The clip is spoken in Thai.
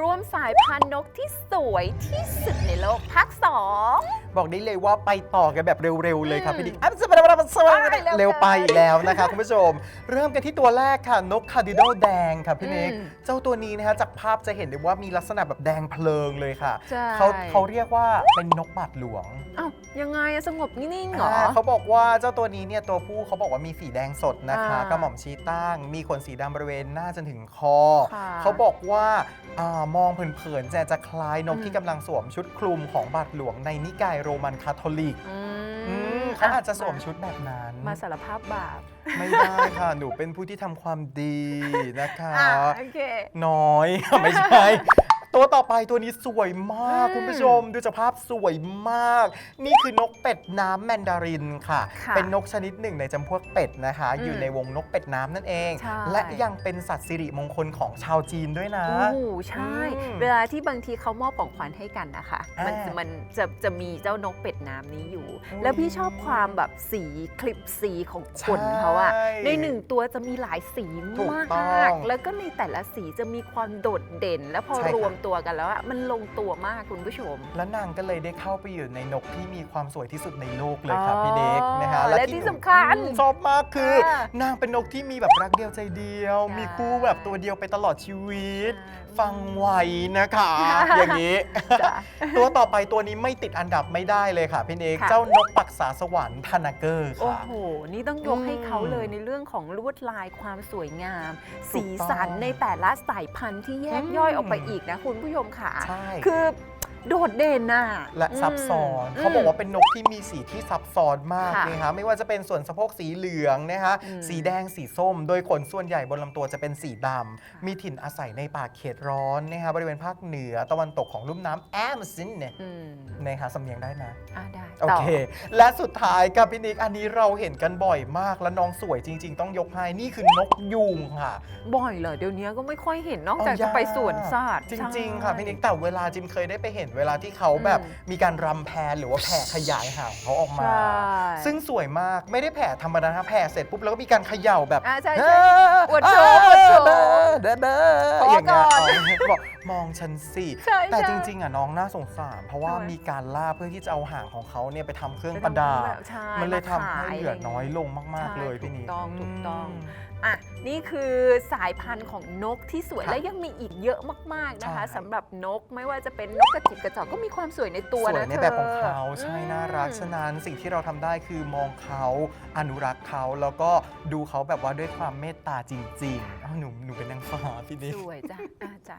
ร่วมสายพันธุ์นกที่สวยที่สุดในโลกภาคสอง บอกได้เลยว่าไปต่อกันแบบเร็ว ๆ เลยครับอืมพี่ดิ๊กอะสบายๆสบายไปเร็วๆเร็วไปอีกแล้วนะคะ คุณผู้ชม เริ่มกันที่ตัวแรกค่ะ นกคาร์ดิโดแดงค่ะพี่นิกอืมเจ้าตัวนี้นะคะจากภาพจะเห็นได้ว่ามีลักษณะแบบแดงเพลิงเลยค่ะ ใช่ เขาเขาเรียกว่าเป็นนกบาดหลวงอ้าวยังไงอะสงบนิ่งๆเหรออ่าเขาบอกว่าเจ้าตัวนี้เนี่ยตัวผู้เขาบอกว่ามีสีแดงสดนะคะอ่ากระหม่อมชี้ตั้ง มีขนสีดำบริเวณหน้าจนถึงคอ ค่ะ เขาบอกว่า อามองเผินๆจะจะคล้ายนกอืมที่กำลังสวมชุดคลุมของบาทหลวงในนิกายโรมันคาทอลิกอือืมมเขาอาจจะสวมชุดแบบนั้น มาสารภาพบาปไม่ได้ค่ะ หนูเป็นผู้ที่ทำความดีนะคะ อะโอเค น้อย ไม่ใช่ ตัวต่อไปตัวนี้สวยมากอืมคุณผู้ชม ดูสภาพสวยมาก นี่คือนกเป็ดน้ำแมนดารินค่ะ ค่ะเป็นนกชนิดหนึ่งในจำพวกเป็ดนะคะ อืมอยู่ในวงนกเป็ดน้ำนั่นเอง ใช่ และยังเป็นสัตว์สิริมงคลของชาวจีนด้วยนะ โอ้โหใช่ อืมเวลาที่บางทีเขามอบของขวัญให้กันนะคะ มันอ่ามัมันจะจะมีเจ้านกเป็ดน้ำนี้อยู่ อืมแล้วพี่ชอบความแบบสีคลิปสีของขนใช่เขาอะในหนึ่งตัวจะมีหลายสีถูกมากต้องแล้วก็ในแต่ละสีจะมีความโดดเด่น แล้วพอใช่ค่ะรวมตัวกันแล้วอะมันลงตัวมากคุณผู้ชม แล้วนางก็เลยได้เข้าไปอยู่ในนกที่มีความสวยที่สุดในโลกเลยค่ะพี่เด็กอ๋อนะคะและที่สำคัญอืมชอบมากคืออ่านางเป็นนกที่มีแบบรักเดียวใจเดียวใช่มีคู่แบบตัวเดียวไปตลอดชีวิตใช่ฟังไวนะคะ อย่างนี้จ้ะตัวต่อไปตัวนี้ไม่ติดอันดับไม่ได้เลยค่ะพี่เอกค่ะเจ้านกปักษาสวรรค์ทานาเกอร์โอ้ค่ะโห นี่ต้องยกให้เขาเลยอืมในเรื่องของลวดลายความสวยงามถูสีกต้องสันในแต่ละสายพันธุ์ที่แยกอืมย่อยออกไปอีกนะคุณผู้ชมค่ะ ใช่ คือ โดดเด่นน่ะและซับซ้อนม เขาบอกว่าเป็นนกที่มีสีที่ซับซ้อนมากค่ะนะคะไม่ว่าจะเป็นส่วนสะโพกสีเหลืองนะคะอืมสีแดงสีส้ม โดยขนส่วนใหญ่บนลำตัวจะเป็นสีดำมีถิ่นอาศัยในป่าเขตร้อนนะคะบริเวณภาคเหนือตะวันตกของลุ่มน้ำแอมซินเนี่ยอืมนะคะสำเนียงได้นะ อะได้โอต่อ เค และสุดท้ายกับพี่นิกอันนี้เราเห็นกันบ่อยมาก และน้องสวยจริง ๆ ต้องยกให้นี่คือนกยูงค่ะ บ่อยเหรอเดี๋ยวนี้ก็ไม่ค่อยเห็นนอกจากเอาจะยากไปสวนสัตว์จริงๆใช่ค่ะพี่นิกแต่เวลาจิมเคยได้ไปเห็นเวลาที่เขาแบบอืมมีการรำแพนหรือว่าแผ่ขยายหางเขาออกมา ใช่ซึ่งสวยมากไม่ได้แผ่ธรรมดานะแผ่เสร็จปุ๊บแล้วก็มีการเขย่าแบบอะใช่เอใช่ออวดโชว์อวดโชว์เด้อเด้อเด้อขออย่างเงี้ยก่อนอ๋อบอก มองฉันสิ ใช่แต่ใช่จริงๆอะน้องน่าสงสาร เพราะว่าทำไมมีการล่าเพื่อที่จะเอาหางของเขาเนี่ยไปทำเครื่องไปประทำดับแบบใช่มันเลยทำมาให้ขายเหลือน้อยลงมากใช่ๆเลยพี่ถูกนี่ต้องถูกต้อง ม อะนี่คือสายพันธุ์ของนกที่สวยค่ะและยังมีอีกเยอะมากๆนะคะใช่ สำหรับนกไม่ว่าจะเป็นนกกระจิบกระจอกก็มีความสวยในตัวสวยนะในเธอแบบของเขาใช่อืมน่ารักฉะนั้นสิ่งที่เราทำได้คือมองเขาอนุรักษ์เขาแล้วก็ดูเขาแบบว่าด้วยความเมตตาจริงๆอ้าวหนูหนูเป็นนางฟ้าพี่นิกสวยจ้ะอะจ้ะ